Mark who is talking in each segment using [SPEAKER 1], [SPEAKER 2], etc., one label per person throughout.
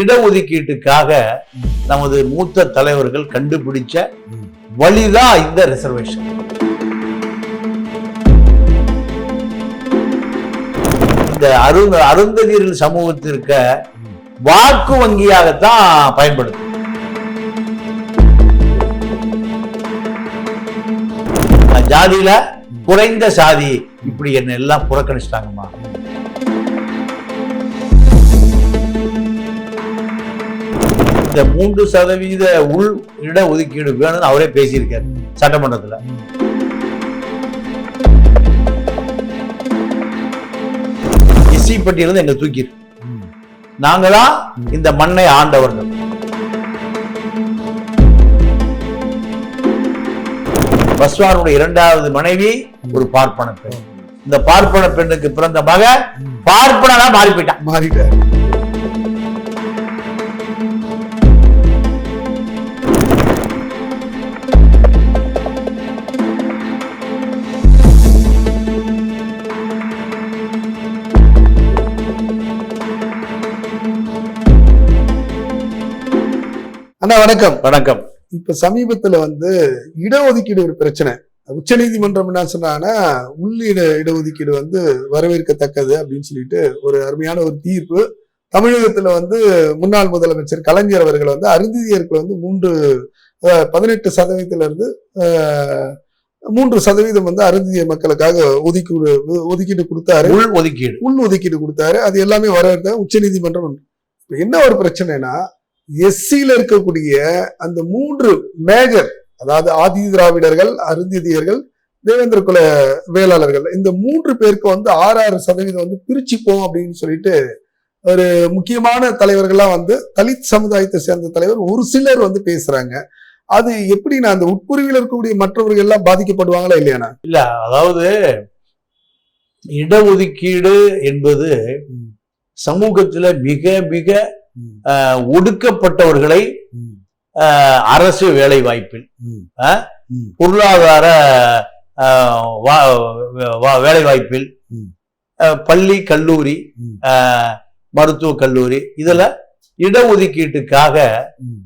[SPEAKER 1] இடஒதுக்கீட்டுக்காக நமது மூத்த தலைவர்கள் கண்டுபிடிச்ச வழிதான் இந்த ரிசர்வேஷன் இந்த அருந்த அருந்ததியர்கள் சமூகத்திற்க வாக்கு வங்கியாகத்தான் பயன்படுது. ஜாதியில குறைந்த சாதி இப்படி என்ன எல்லாம் புறக்கணிச்சிட்டாங்கம்மா. இந்த மூன்று சதவீத உள் இட ஒதுக்கீடு வேணும்னு அவரே பேசியிருக்காரு சட்டமன்றத்தில். எஸ்சி பட்டியலிருந்து எங்க தூக்கி நாங்களா இந்த மண்ணை ஆண்டவர்கள். பஸ்வானுடைய இரண்டாவது மனைவி ஒரு பார்ப்பன பெண். இந்த பார்ப்பன பெண்ணுக்கு பிறந்த மக பார்ப்பனா மாறி போயிட்டான்.
[SPEAKER 2] மாறிட்டார். அண்ணா வணக்கம்.
[SPEAKER 1] வணக்கம்.
[SPEAKER 2] இப்ப சமீபத்துல வந்து இடஒதுக்கீடு ஒரு பிரச்சனை. உச்சநீதிமன்றம் என்ன சொன்னாங்கன்னா உள்ளிட இடஒதுக்கீடு வந்து வரவேற்கத்தக்கது அப்படின்னு சொல்லிட்டு ஒரு அருமையான ஒரு தீர்ப்பு. தமிழகத்துல வந்து முன்னாள் முதலமைச்சர் கலைஞர் அவர்கள் வந்து அருந்தியருக்கு வந்து மூன்று பதினெட்டு சதவீதத்துல இருந்து மூன்று சதவீதம் வந்து அருந்திய மக்களுக்காக ஒதுக்கீடு ஒதுக்கீடு கொடுத்தாரு.
[SPEAKER 1] உள் ஒதுக்கீடு.
[SPEAKER 2] உள் ஒதுக்கீடு கொடுத்தாரு. அது எல்லாமே வரவேற்க உச்சநீதிமன்றம் இப்ப என்ன ஒரு பிரச்சனைனா எஸ்சியில இருக்கக்கூடிய அந்த மூன்று மேஜர் அதாவது ஆதி திராவிடர்கள் அருந்திதியர்கள் தேவேந்திர குல வேளாளர்கள் இந்த மூன்று பேருக்கு வந்து ஆறு ஆறு சதவீதம் வந்து பிரிச்சுப்போம் அப்படின்னு சொல்லிட்டு ஒரு முக்கியமான தலைவர்கள்லாம் வந்து தலித் சமுதாயத்தை சேர்ந்த தலைவர் ஒரு சிலர் வந்து பேசுறாங்க. அது எப்படின்னா அந்த உட்பிரிவில் இருக்கக்கூடிய மற்றவர்கள் எல்லாம் பாதிக்கப்படுவாங்களா இல்லையாண்ணா
[SPEAKER 1] இல்ல அதாவது இடஒதுக்கீடு என்பது சமூகத்துல மிக மிக ஒடுக்கப்பட்டவர்களை அரசு வேலை வாய்ப்பில் பொருளாதார வேலை வாய்ப்பில் பள்ளி கல்லூரி
[SPEAKER 2] ம்.
[SPEAKER 1] அஹ், மருத்துவக் கல்லூரி இதுல இடஒதுக்கீட்டுக்காக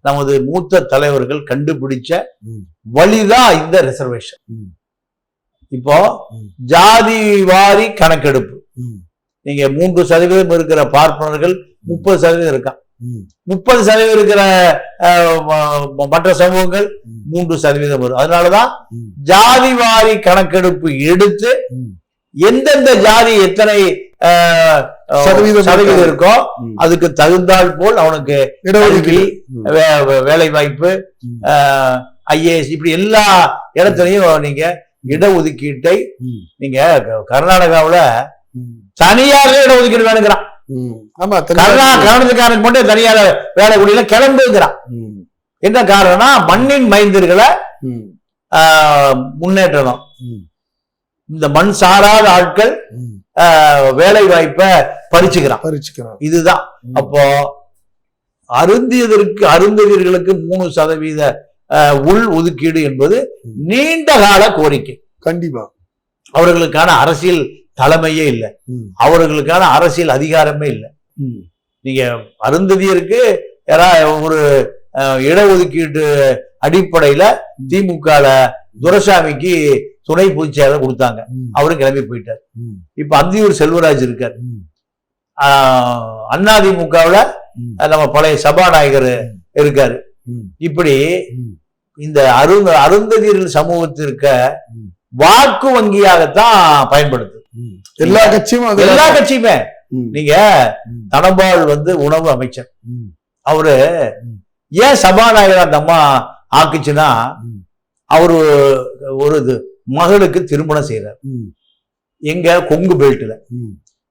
[SPEAKER 1] நமது மூத்த தலைவர்கள் கண்டுபிடிச்ச. வழிதான் இந்த ரிசர்வேஷன். இப்போ. ஜாதி வாரி கணக்கெடுப்பு. நீங்க மூன்று சதவீதம் இருக்கிற பார்ப்பனர்கள் முப்பது சதவீதம் இருக்கான் முப்பது சதவீதம் இருக்கிற மற்ற சமூகங்கள் மூன்று சதவீதம் வரும். அதனாலதான் ஜாதி வாரி கணக்கெடுப்பு எடுத்து எந்தெந்த ஜாதி எத்தனை
[SPEAKER 2] சதவீதம்
[SPEAKER 1] சதவீதம் இருக்கோ அதுக்கு தகுந்தால் போல் அவனுக்கு
[SPEAKER 2] இடஒதுக்கீடு.
[SPEAKER 1] வேலை வாய்ப்பு ஐஏஎஸ் இப்படி எல்லா இடத்துலயும் நீங்க இடஒதுக்கீட்டை நீங்க கர்நாடகாவுல தனியாவே இடஒதுக்கீடு வேணுங்கிறான்.
[SPEAKER 2] ஆமா தென்னாடு.
[SPEAKER 1] கர்நாடகாரனுக்கு மட்டும் தனியார் வேலை குடியில கிளம்புங்கிறான். என்ன காரணம்னா மண்ணின் மைந்தர்களை
[SPEAKER 2] ம்.
[SPEAKER 1] ஆஹ், முன்னேற்றணும்
[SPEAKER 2] ம்.
[SPEAKER 1] இந்த மண் சாராத ஆட்கள் வேலை வாய்ப்பை பறிச்சுக்கிறான்
[SPEAKER 2] பறிச்சுக்கிறோம்
[SPEAKER 1] இதுதான். அப்போ அருந்தியதற்கு அருந்ததியர்களுக்கு மூணு சதவீத உள் ஒதுக்கீடு என்பது. நீண்ட கால கோரிக்கை
[SPEAKER 2] கண்டிப்பா
[SPEAKER 1] அவர்களுக்கான அரசியல் தலைமையே இல்லை. அவர்களுக்கான அரசியல் அதிகாரமே இல்லை. நீங்க அருந்ததியருக்கு யாரா ஒரு இடஒதுக்கீட்டு அடிப்படையில திமுகல துரைசாமிக்கு துணை பொதுச் செயலர் கொடுத்தாங்க. அவரும் கிளம்பி போயிட்டார். இப்ப அந்தியூர் செல்வராஜ் இருக்கார் அதிமுகவுல
[SPEAKER 2] ம்.
[SPEAKER 1] நம்ம பழைய சபாநாயகர் இருக்காரு. இப்படி. இந்த அருந்த அருந்ததியர்கள் சமூகத்திற்க. வாக்கு வங்கியாகத்தான் பயன்படுது
[SPEAKER 2] ம். எல்லா கட்சியும்
[SPEAKER 1] எல்லா கட்சியுமே. நீங்க. தனபால் வந்து உணவு அமைச்சர். அவரு. ஏன் சபாநாயகர் அந்த அம்மா ஆக்குச்சுன்னா. அவரு ஒரு இது மகளுக்கு திருமணம் செய்யறார். எங்க கொங்கு பெல்ட்ல.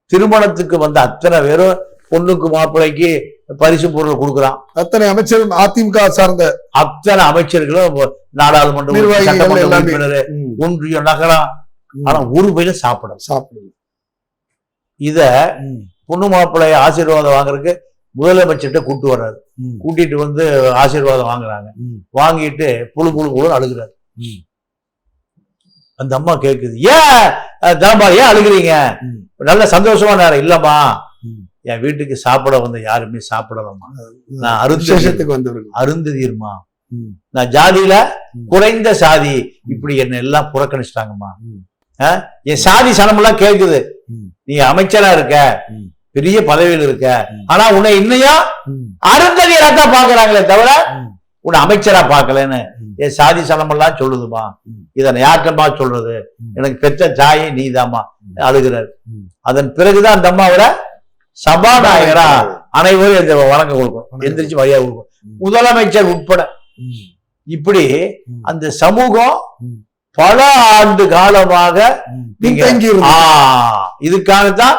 [SPEAKER 1] திருமணத்துக்கு வந்த அத்தனை பேரும் பொண்ணுக்கு மாப்பிள்ளைக்கு பரிசு பொருள் கொடுக்குறான்
[SPEAKER 2] அத்தனை அமைச்சரும் அதிமுக சார்ந்த
[SPEAKER 1] அத்தனை அமைச்சர்களும் நாடாளுமன்ற. ஒன்றியம் நகரம். ஆனா ஒரு பையில சாப்பிடும்
[SPEAKER 2] சாப்பிடுது
[SPEAKER 1] இத. பொண்ணு மாப்பிள்ளைய ஆசீர்வாதம் வாங்குறதுக்கு முதலமைச்சர்கிட்ட கூட்டு வர்றாரு. கூட்டிட்டு வந்து ஆசீர்வாதம் வாங்குறாங்க. வாங்கிட்டு புழு புழு புழு அழுகுறாரு. அந்த அம்மா கேக்குது ஏன் தனபால் ஏன் அழுகுறீங்க. நல்ல சந்தோஷமா நேரம் இல்லம்மா. என் வீட்டுக்கு சாப்பிட வந்த யாருமே சாப்பிடலாமா நான் அருந்ததி
[SPEAKER 2] விசேஷத்துக்கு வந்தவர்கள்
[SPEAKER 1] அருந்ததியர்மா. நான் ஜாதியில. குறைந்த சாதி இப்படி என்ன எல்லாம் புறக்கணிச்சிட்டாங்கம்மா? என் சாதி சனமெல்லாம் கேக்குது
[SPEAKER 2] ம்.
[SPEAKER 1] நீ அமைச்சரா இருக்க. பெரிய பதவியில் இருக்க. ஆனா உன்னை இன்னையும். அருந்ததியரா தான் பாக்குறாங்களே தவிர. உன்னை அமைச்சரா பார்க்கலன்னு
[SPEAKER 2] ம்.
[SPEAKER 1] என் சாதி சனமெல்லாம் சொல்லுதுமா. இதை யார்கிட்டமா சொல்றது. எனக்கு பெற்ற தாயே நீதாம்மா
[SPEAKER 2] ம்.
[SPEAKER 1] அழுகிறார். அதன் பிறகுதான் அந்த அம்மாவோட சபாநாயகரா அனைவரும் இந்த கொடுக்கணும்
[SPEAKER 2] வணக்கம்.
[SPEAKER 1] எந்திரிச்சு மரியாதை கொடுக்கணும்
[SPEAKER 2] ம்.
[SPEAKER 1] முதலமைச்சர் உட்பட. இப்படி. அந்த சமூகம். பல ஆண்டு காலமாக. இதுக்காகத்தான்.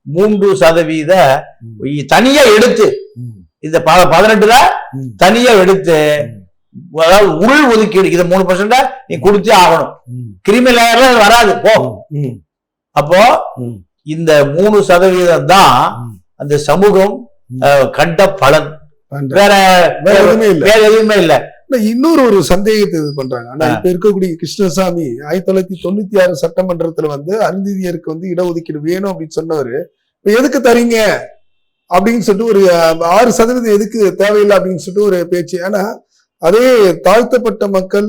[SPEAKER 1] மூன்று சதவீத தனியா எடுத்து. இந்த பதினெட்டுல. தனியா எடுத்து. அதாவது உள் ஒதுக்கீடு இது மூணு பர்சன்ட் நீ கொடுத்தே ஆகணும். கிரிமி லேயர்ல வராது போ. அப்போ. இந்த மூணு சதவீதம் தான். அந்த சமூகம் கண்ட பலன். வேற
[SPEAKER 2] வேற எதுவுமே இல்ல ஆனா இன்னொரு ஒரு சந்தேகத்தை இது பண்றாங்க. ஆனா. இப்ப இருக்கக்கூடிய கிருஷ்ணசாமி ஆயிரத்தி தொள்ளாயிரத்தி தொண்ணூத்தி ஆறு சட்டமன்றத்துல வந்து அருந்ததியருக்கு வந்து இடஒதுக்கீடு வேணும் அப்படின்னு சொன்னவரு இப்ப எதுக்கு தரீங்க? அப்படின்னு சொல்லிட்டு ஒரு ஆறு சதவீதம் எதுக்கு தேவையில்லை அப்படின்னு சொல்லிட்டு ஒரு பேச்சு. ஆனா அதே தாழ்த்தப்பட்ட மக்கள்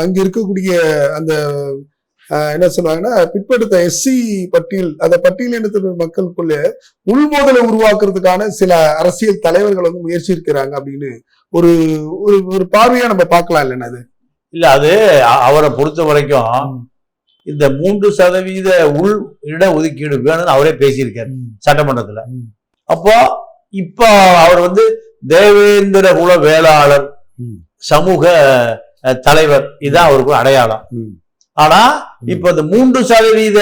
[SPEAKER 2] அங்க இருக்கக்கூடிய அந்த என்ன சொல்லுவாங்கன்னா பிற்படுத்த எஸ்சி பட்டியல் அந்த பட்டியலினத்தின மக்களுக்குள்ள உள்மோதலை உருவாக்குறதுக்கான சில அரசியல் தலைவர்கள் வந்து முயற்சி இருக்கிறாங்க அப்படின்னு ஒரு ஒரு ஒரு பார்வையா நம்ம பார்க்கலாம் இல்லைன்னா அது?
[SPEAKER 1] இல்ல அது அவரை பொறுத்த வரைக்கும் இந்த மூன்று சதவீத உள் இட ஒதுக்கீடு வேணும்னு அவரே பேசியிருக்காரு சட்டமன்றத்துல. அப்போ இப்போ அவர் வந்து தேவேந்திர குல வேளாளர். சமூக தலைவர் இதுதான் அவருக்கு அடையாளம். ஆனா இப்ப இந்த மூன்று சதவீத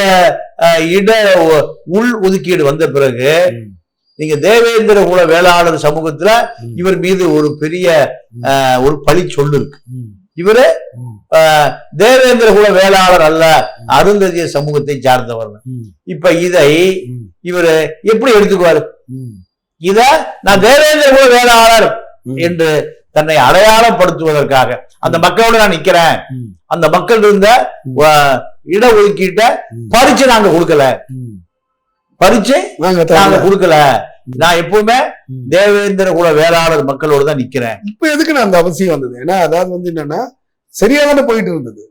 [SPEAKER 1] இட உள் ஒதுக்கீடு வந்த பிறகு நீங்க தேவேந்திர குல வேளாளர் சமூகத்துல. இவர் மீது ஒரு பெரிய ஒரு பழி சொல்லு இருக்கு. இவரு தேவேந்திர குல வேளாளர் அல்ல அருந்ததிய சமூகத்தை சார்ந்தவர். இப்ப இதை. இவரு எப்படி எடுத்துக்குவாரு. இத நான் தேவேந்திர குல வேளாளர். என்று தன்னை அடையாளப்படுத்துவதற்காக அந்த மக்களோட நான் நிக்கிறேன். அந்த மக்கள் இருந்த இட ஒதுக்கீட்டை. பறிச்சு நாங்க கொடுக்கல. பறிச்சு
[SPEAKER 2] நாங்க.
[SPEAKER 1] கொடுக்கல நான் எப்பவுமே. தேவேந்திர குல வேளாளர் மக்களோட தான் நிக்கிறேன்.
[SPEAKER 2] இப்ப எதுக்கு அந்த அவசியம் வந்தது? ஏன்னா அதாவது வந்து என்னன்னா சரியா தானே போயிட்டு இருந்தது.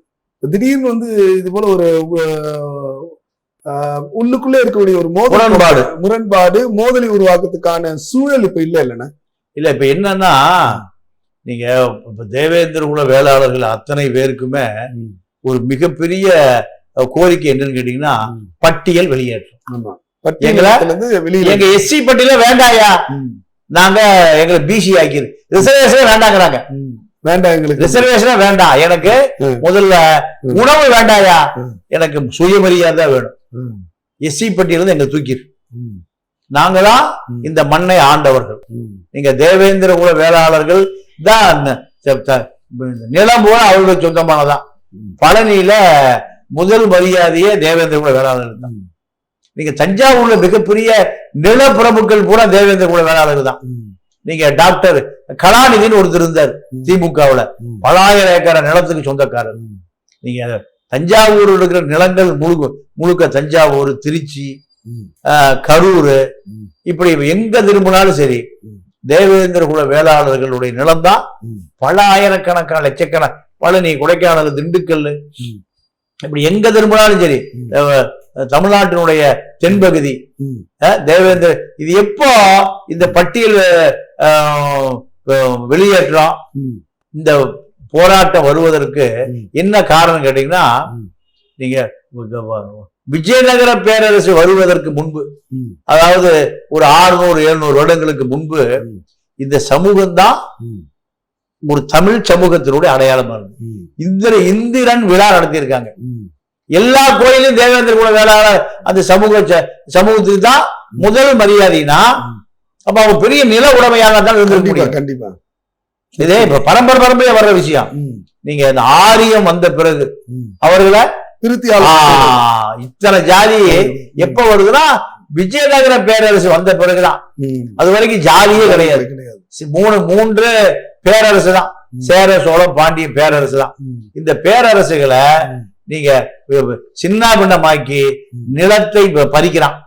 [SPEAKER 2] திடீர்னு வந்து இது போல ஒரு உள்ளுக்குள்ள இருக்கக்கூடிய ஒரு
[SPEAKER 1] முரண்பாடு.
[SPEAKER 2] முரண்பாடு மோதலை உருவாக்குறதுக்கான சூழல் இப்ப இல்ல இல்லைன்னா
[SPEAKER 1] இல்ல இப்ப என்னன்னா நீங்க இப்ப தேவேந்திர குல வேளாளர்கள் அத்தனை பேருக்குமே ஒரு மிகப்பெரிய கோரிக்கை என்னன்னு கேட்டீங்கன்னா. பட்டியல் வெளியேற்றம்.
[SPEAKER 2] ஆமா.
[SPEAKER 1] எங்க எஸ்சி பட்டியல வேண்டாயா. நாங்க எங்களை பிசி ஆக்கிரு ரிசர்வேஷன் வேண்டாங்கிறாங்க.
[SPEAKER 2] வேண்டாம் எங்களுக்கு
[SPEAKER 1] ரிசர்வேஷனே வேண்டாம் எனக்கு. முதல்ல. உணவு வேண்டாயா. எனக்கு சுயமரியாதை வேணும். எஸ்சி பட்டியல எங்க தூக்கிடு
[SPEAKER 2] ம்.
[SPEAKER 1] இந்த மண்ணை ஆண்டவர்கள். நீங்க தேவேந்திர குல வேளாளர்கள் தான் நிலம் போல அவர்களுக்கு சொந்தமானதான். பழனியில முதல் மரியாதையே தேவேந்திர குல வேளாளர்கள் தான். நீங்க தஞ்சாவூர்ல மிகப்பெரிய நிலப்பிரபுக்கள் பூரா தேவேந்திர குல வேளாளர்கள் தான். நீங்க டாக்டர் கலாநிதின்னு ஒருத்தர் இருந்தார். திமுகவுல
[SPEAKER 2] ம்.
[SPEAKER 1] பலாயிரம் ஏக்கர் நிலத்துக்கு சொந்தக்காரர். நீங்க தஞ்சாவூர் இருக்கிற நிலங்கள் முழுக்க முழுக்க தஞ்சாவூர் திருச்சி கரூர். இப்படி எங்க திரும்பினாலும் சரி. தேவேந்திர குல வேளாளர்களுடைய நிலம்தான். பல ஆயிரக்கணக்கான லட்சக்கண பழனி கொடைக்கானல் திண்டுக்கல். இப்படி எங்க திரும்பினாலும் சரி தமிழ்நாட்டினுடைய தென்பகுதி தேவேந்திர இது எப்போ இந்த பட்டியல் வெளியேற்றம். இந்த போராட்டம் வருவதற்கு. என்ன காரணம் கேட்டீங்கன்னா. நீங்க விஜயநகர பேரரசு வருவதற்கு முன்பு. அதாவது ஒரு ஆறுநூறு எழுநூறு வருடங்களுக்கு முன்பு. இந்த சமூகம் தான். ஒரு தமிழ் சமூகத்தினுடைய அடையாளமா இருக்கு. இந்திர இந்திரன் விழா நடத்தியிருக்காங்க. எல்லா கோயிலும் தேவேந்திர குல வேளாளர் அந்த சமூக சமூகத்துக்கு தான் முதல் மரியாதைனா. அப்ப அவங்க பெரிய நில உடைமையாக தான் இருந்திருக்க
[SPEAKER 2] கண்டிப்பா
[SPEAKER 1] இதே இப்ப பரம்பரை பரம்பரையா வர்ற விஷயம். நீங்க இந்த ஆரியம் வந்த பிறகு. அவர்களை
[SPEAKER 2] திருத்தி
[SPEAKER 1] இத்தனை ஜாதி. எப்ப வருதுன்னா விஜயநகர பேரரசு வந்த பிறகுதான். அது வரைக்கும் ஜாதியே கிடையாது மூணு மூன்று பேரரசு தான். சேர சோழ பாண்டிய பேரரசு தான். இந்த பேரரசுகளை. நீங்க சின்ன பின்னமாக்கி. நிலத்தை பறிக்கிறான்.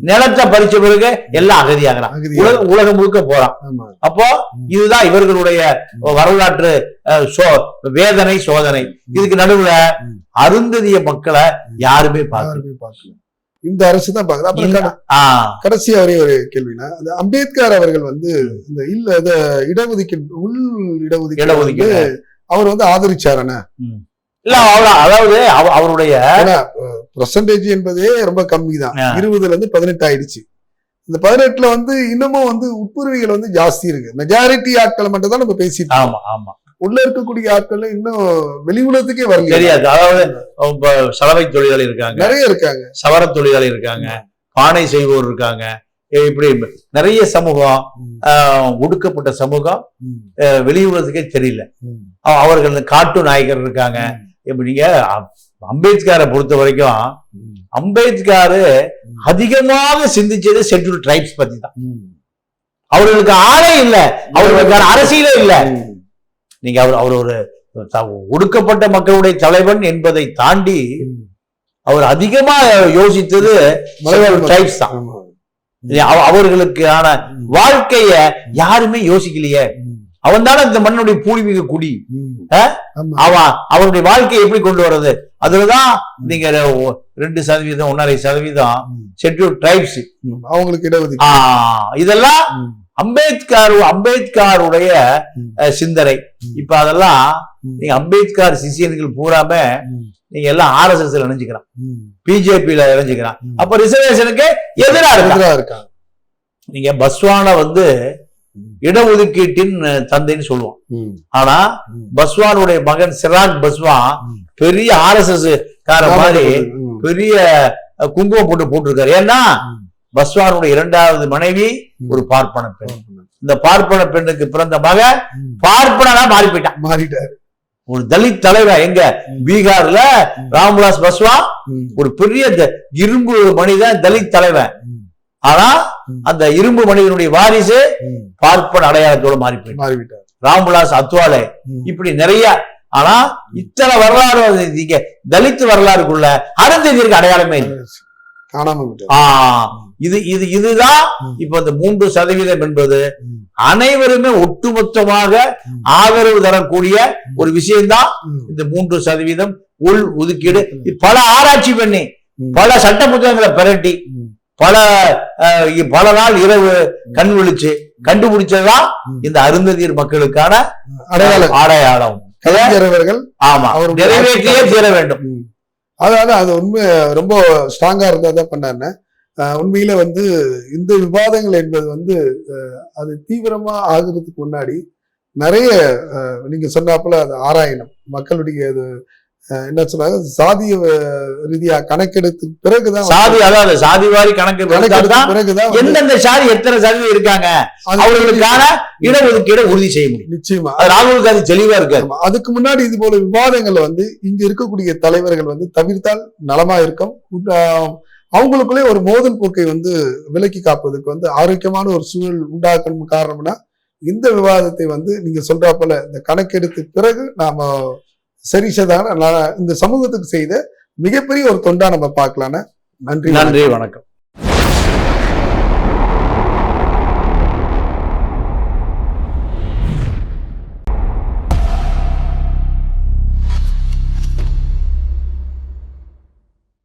[SPEAKER 1] நிலத்தை பறிச்ச பிறகு எல்லாம் அகதியாகிறான்.
[SPEAKER 2] அகதியா.
[SPEAKER 1] உலகம் உலகம் முழுக்க போறான். அப்போ இதுதான் இவர்களுடைய வரலாற்று வேதனை சோதனை. இதுக்கு நடுவுல. அருந்ததிய மக்களை யாருமே பார்க்கல.
[SPEAKER 2] இந்த அரசு தான் பார்க்குது அப்புறம்
[SPEAKER 1] இந்த-
[SPEAKER 2] கட-
[SPEAKER 1] ஆ,
[SPEAKER 2] கடைசியா ஒரே கேள்வினா அம்பேத்கர் அவர்கள் வந்து இந்த இல்ல இந்த இடஒதுக்கீடு உள் இடஒதுக்கீடு
[SPEAKER 1] இடஒதுக்கீடு.
[SPEAKER 2] அவர் வந்து ஆதரிச்சாரன
[SPEAKER 1] இல்ல அவ- அதாவது அவ- அவருடைய
[SPEAKER 2] பர்சன்டேஜ் என்பதே ரொம்ப கம்மி தான். இருபதுல இருந்து பதினெட்டு ஆயிடுச்சு இந்த பதினெட்டுல வந்து இன்னமும் வந்து உட்புறவிகள் வந்து ஜாஸ்தி இருக்கு. மெஜாரிட்டி ஆட்களை மட்டும் தான் நம்ம பேசிட்டு.
[SPEAKER 1] ஆமா ஆமா.
[SPEAKER 2] உள்ள இருக்கக்கூடிய ஆட்கள் இன்னும் வெளி உலகத்துக்கே வரல.
[SPEAKER 1] தெரியாது. அதாவது சலவை தொழிலாளி இருக்காங்க.
[SPEAKER 2] நிறைய இருக்காங்க.
[SPEAKER 1] சவர தொழிலாளி இருக்காங்க. பானை செய்வோர் இருக்காங்க. இப்படி நிறைய சமூகம் ஒடுக்கப்பட்ட சமூகம் ஆஹ், வெளியுறதுக்கே தெரியல. அவர்கள் காட்டு நாயகர் இருக்காங்க. இப்ப நீங்க அம்பேத்கரை பொறுத்த வரைக்கும் அம்பேத்கர் அதிகமாக சிந்திச்சது ஷெட்யூல் ட்ரைப்ஸ் பத்தி தான். அவர்களுக்கு ஆளே இல்ல. அவர்களுக்கான அரசியலே இல்ல. நீங்க அவர் அவர் ஒரு ஒடுக்கப்பட்ட மக்களுடைய தலைவன் என்பதை தாண்டி. அவர் அதிகமா யோசித்தது ட்ரைப்ஸ் தான். அவர்களுக்கான வாழ்க்கைய யாருமே யோசிக்கலையே. அவன் தானே இந்த மண்ணுடைய பூர்வீக குடி. அவன் அவனுடைய வாழ்க்கையை எப்படி கொண்டு வர்றது? அதுலதான் நீங்க ரெண்டு சதவீதம் ஒன்னரை சதவீதம் ஷெட்யூல் ட்ரைப்ஸ்.
[SPEAKER 2] அவங்களுக்கு இடஒதுக்கீடு.
[SPEAKER 1] இதெல்லாம் அம்பேத்கர் அம்பேத்கருடைய சிந்தனை. இப்ப அதெல்லாம். நீங்க அம்பேத்கர் சிஷியன்கள் பூராம நீங்க எல்லாம் ஆர்எஸ்எஸ் இணைஞ்சுக்கிறான்.
[SPEAKER 2] ம்.
[SPEAKER 1] பிஜேபியில இணைஞ்சுக்கிறான். அப்ப ரிசர்வேஷனுக்கு எதிரா இருக்கான்.
[SPEAKER 2] எதிரா இருக்காங்க
[SPEAKER 1] நீங்க பஸ்வான வந்து இடஒதுக்கீட்டின் தந்தைன்னு சொல்லுவோம் ஆனா. பஸ்வானுடைய மகன் சிராக் பஸ்வான். பெரிய ஆர்எஸ்எஸ் கார மாதிரி பெரிய குங்குமம் போட்டு போட்டிருக்காரு ஏன்னா. பஸ்வானுடைய இரண்டாவது மனைவி. ஒரு பார்ப்பன பெண். இந்த பார்ப்பன பெண்ணுக்கு பிறந்த மகன்
[SPEAKER 2] ம்.
[SPEAKER 1] பார்ப்பனா மாறி போயிட்டான்
[SPEAKER 2] மாறிட்டாரு
[SPEAKER 1] ஒரு தலித் தலைவர் எங்க. பீகார்ல. ராம்விலாஸ் பஸ்வான்
[SPEAKER 2] ம்,
[SPEAKER 1] ஒரு பெரிய இரும்பு மனிதன் தலித் தலைவன் ஆனா. அந்த இரும்பு மனிதனுடைய வாரிசு. பார்ப்பன அடையாளத்தோட மாறி
[SPEAKER 2] மாறிவிட்டாரு
[SPEAKER 1] ராம்விலாஸ் அத்வாலே. இப்படி நிறைய ஆனா இத்தனை வரலாறு நீங்க தலித் வரலாறுக்குள்ள அருந்ததிற்கு அடையாளமே இது இது இதுதான். இப்ப இந்த மூன்று சதவீதம் என்பது. அனைவருமே ஒட்டுமொத்தமாக. ஆதரவு தரக்கூடிய ஒரு விஷயம்தான். இந்த மூன்று சதவீதம் உள் ஒதுக்கீடு பல ஆராய்ச்சி பண்ணி. பல சட்ட புத்தகங்களை பிரட்டி. பல பல நாள் இரவு கண் விழிச்சு கண்டுபிடிச்சதுதான். இந்த அருந்ததியர் மக்களுக்கான
[SPEAKER 2] அடையாளம்.
[SPEAKER 1] அடையாளம்.
[SPEAKER 2] கலைஞர் அவர்கள்
[SPEAKER 1] ஆமா.
[SPEAKER 2] அவருடைய
[SPEAKER 1] நிறைவேற்றியே தீர வேண்டும்.
[SPEAKER 2] அதாவது அது உண்மை ரொம்ப ஸ்ட்ராங்கா இருந்தா தான் பண்ணாருன்னு உண்மையில வந்து இந்த விவாதங்கள் என்பது வந்து அது தீவிரமா ஆகுறதுக்கு முன்னாடி நிறைய நீங்க சொன்னாப்புல அது ஆராயணும். மக்களுடைய அது என்ன சொன்னாங்க? சாதிய ரீதியா கணக்கெடுத்து பிறகுதான்
[SPEAKER 1] சாதி அதாவது சாதி வாரி கணக்கு
[SPEAKER 2] பிறகுதான்
[SPEAKER 1] எந்தெந்த சாதி எத்தனை சதவீதம் இருக்காங்க அவர்களுக்கான இடஒதுக்கீடை உறுதி செய்ய முடியும்.
[SPEAKER 2] நிச்சயமா.
[SPEAKER 1] ராகுல் காந்தி தெளிவா இருக்காரு.
[SPEAKER 2] அதுக்கு முன்னாடி இது போல விவாதங்களை வந்து இங்க இருக்கக்கூடிய தலைவர்கள் வந்து தவிர்த்தால் நலமா இருக்கும். அவங்களுக்குள்ளே ஒரு மோதல் போக்கை வந்து விலக்கி காப்பதுக்கு வந்து ஆரோக்கியமான ஒரு சூழல் உண்டாக்கணும் காரணம்னா இந்த விவாதத்தை வந்து நீங்க சொல்றா போல இந்த கணக்கெடுத்து பிறகு நாம சரிசதான இந்த சமூகத்துக்கு செய்த மிகப்பெரிய ஒரு தொண்டா நம்ம பார்க்கலான்னு நன்றி
[SPEAKER 1] நன்றி வணக்கம்.